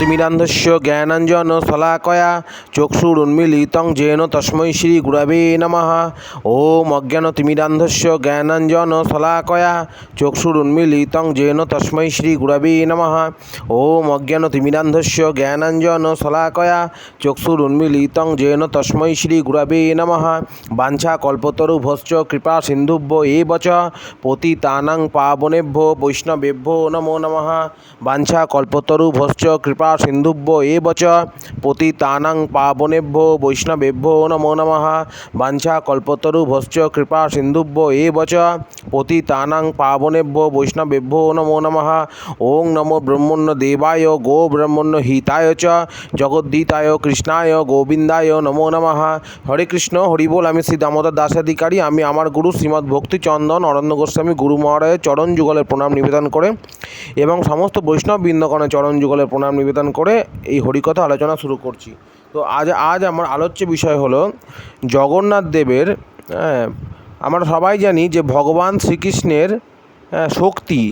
অতিমিরান্ধস্য জ্ঞানাঞ্জন শলাকয়া চক্ষুরুন্মিলিতং gen তস্মৈ Shri গুরবে নমঃ। ওম অজ্ঞানতিমিরান্ধস্য জ্ঞানাঞ্জন শলাকয়া চক্ষুরুন্মিলিতং gen তস্মৈ Shri গুরবে নমঃ। ওম অজ্ঞানতিমিরান্ধস্য জ্ঞানাঞ্জন শলাকয়া চক্ষুরুন্মিলিতং gen তস্মৈ Shri গুরবে নমঃ। বাঞ্ছা কল্পতরু ভশ্চ কৃপা সিন্ধুভ্য এ বচ পতিতানাং পাবনেভ্য বৈষ্ণবেভ্য নমো নমঃ। বাঞ্ছা কল্পতরু ভশ্চ কৃপা সিন্ধুভ্য এব চ পতিতানাং পাবনেভ্যো বৈষ্ণবেভ্যো নমো নমঃ। বাঞ্ছা কল্পতরু ভস্য কৃপা সিন্ধুভ্য এব চ পতিতানাং পাবনেভ্য বৈষ্ণবেভ্যো নমো নমঃ। ওং নমো ব্রহ্মণ্য দেবায় গো ব্রহ্মণ্য হিতায় চ জগদ্দিতায় কৃষ্ণায় গোবিন্দায় নমো নমঃ। হরে কৃষ্ণ হরিবোল আমি শ্রী দামোদর দাসাধিকারী, আমি আমার গুরু শ্রীমৎ ভক্তিচন্দন অরণ্য গোস্বামী গুরু মহারাজের চরণ যুগলের প্রণাম নিবেদন করে এবং সমস্ত বৈষ্ণব বৃন্দগণের চরণ যুগলের প্রণাম নিবেদন করে এই হরিকথা আলোচনা শুরু করছি। তো আজ আজ আমার আলোচ্য বিষয় হলো জগন্নাথ দেবের হ্যাঁ, আমরা সবাই জানি যে ভগবান শ্রীকৃষ্ণের হ্যাঁ, শক্তি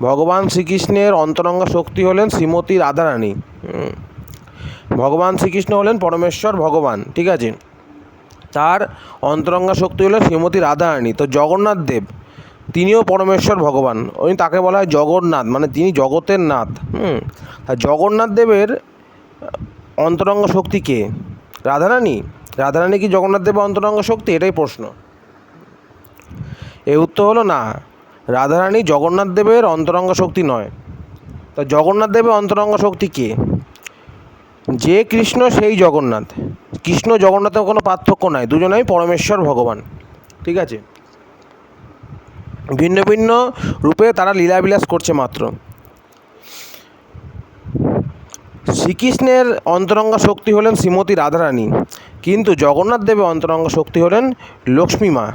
ভগবান শ্রীকৃষ্ণের অন্তরঙ্গ শক্তি হলেন শ্রীমতী রাধারানী। ভগবান শ্রীকৃষ্ণ হলেন পরমেশ্বর ভগবান ঠিক আছে? তার অন্তরঙ্গা শক্তি হলো শ্রীমতী রাধারানী। তো জগন্নাথ দেব তিনিও পরমেশ্বর ভগবান। ওই তাকে বলা হয় জগন্নাথ মানে তিনি জগতের নাথ। হুম। জগন্নাথ দেবের অন্তরঙ্গ শক্তি কে? রাধারানী? রাধারানী কি জগন্নাথ দেবের অন্তরঙ্গ শক্তি? এটাই প্রশ্ন। এই উত্তর হলো না। রাধারানী জগন্নাথ দেবের অন্তরঙ্গ শক্তি নয়। তা জগন্নাথ দেবের অন্তরঙ্গ শক্তি কে? যে কৃষ্ণ, সেই জগন্নাথ। কৃষ্ণ, জগন্নাথের কোনো পার্থক্য নাই। দুজনেই পরমেশ্বর ভগবান। ঠিক আছে? ভিন্ন ভিন্ন রূপে তারা লীলাবিলাস করছে মাত্র। শ্রীকৃষ্ণের অন্তরঙ্গ শক্তি হলেন শ্রীমতী রাধারানী, কিন্তু জগন্নাথ দেবের অন্তরঙ্গ শক্তি হলেন লক্ষ্মী মা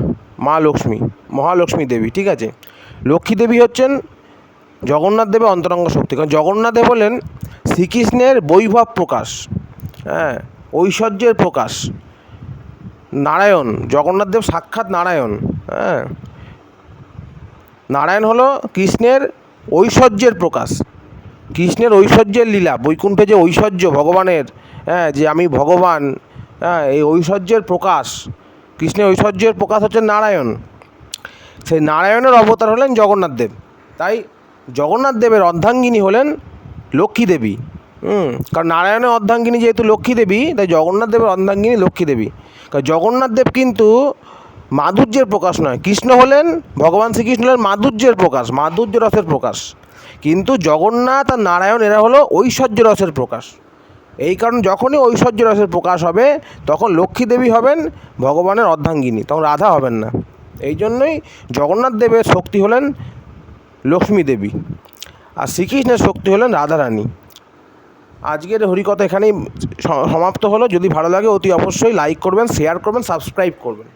মা লক্ষ্মী, মহালক্ষ্মী দেবী, ঠিক আছে? লক্ষ্মী দেবী হচ্ছেন জগন্নাথ দেবের অন্তরঙ্গ শক্তি, কারণ জগন্নাথ দেব হলেন শ্রীকৃষ্ণের বৈভব প্রকাশ হ্যাঁ ঐশ্বর্যের প্রকাশ। নারায়ণ, জগন্নাথ দেব সাক্ষাৎ নারায়ণ হ্যাঁ নারায়ণ হলো কৃষ্ণের ঐশ্বর্যের প্রকাশ। কৃষ্ণের ঐশ্বর্যের লীলা, বৈকুণ্ঠে যে ঐশ্বর্য ভগবানের হ্যাঁ যে আমি ভগবান হ্যাঁ এই ঐশ্বর্যের প্রকাশ। কৃষ্ণের ঐশ্বর্যের প্রকাশ হচ্ছে নারায়ণ। সেই নারায়ণের অবতার হলেন জগন্নাথ দেব। তাই জগন্নাথ দেবের অর্ধাঙ্গিনী হলেন লক্ষ্মী দেবী। হুম, কারণ নারায়ণের অর্ধাঙ্গিনী যেহেতু লক্ষ্মী দেবী, তাই জগন্নাথ দেবের অর্ধাঙ্গিনী লক্ষ্মী দেবী। কারণ জগন্নাথ দেব কিন্তু মাধুর্যের প্রকাশ নয়। কৃষ্ণ হলেন ভগবান শ্রীকৃষ্ণ হলেন মাধুর্যের প্রকাশ, মাধুর্য রসের প্রকাশ। কিন্তু জগন্নাথ আর নারায়ণ এরা হলো ঐশ্বর্য রসের প্রকাশ। এই কারণ যখনই ঐশ্বর্য রসের প্রকাশ হবে, তখন লক্ষ্মী দেবী হবেন ভগবানের অর্ধাঙ্গিনী, তখন রাধা হবেন না। এই জন্যই জগন্নাথ দেবের শক্তি হলেন লক্ষ্মী দেবী আর শ্রীকৃষ্ণের শক্তি হলেন রাধারানী। আজকের হরিকথা এখানেই সমাপ্ত হলো। যদি ভালো লাগে অতি অবশ্যই লাইক করবেন শেয়ার করবেন সাবস্ক্রাইব করবেন।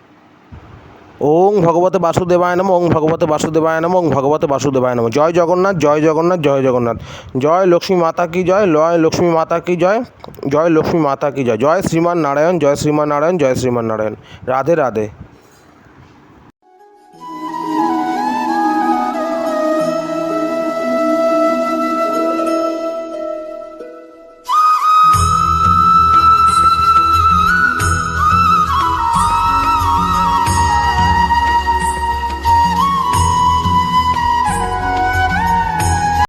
ওং ভগবতে বাসুদেবায় নম, ওং ভগবতে বাসুদেবায় নম, ওং ভগবত বাসুদেবায় নম। জয় জগন্নাথ জয় জগন্নাথ জয় জগন্নাথ। জয় লক্ষ্মী মাতা কি জয়? লয় লক্ষ্মী মাতা কি জয়? জয় লক্ষ্মী মাতা কি জয়? জয় শ্রীমান নারায়ণ, জয় শ্রীমান নারায়ণ, জয় শ্রীমান নারায়ণ। রাধে রাধে।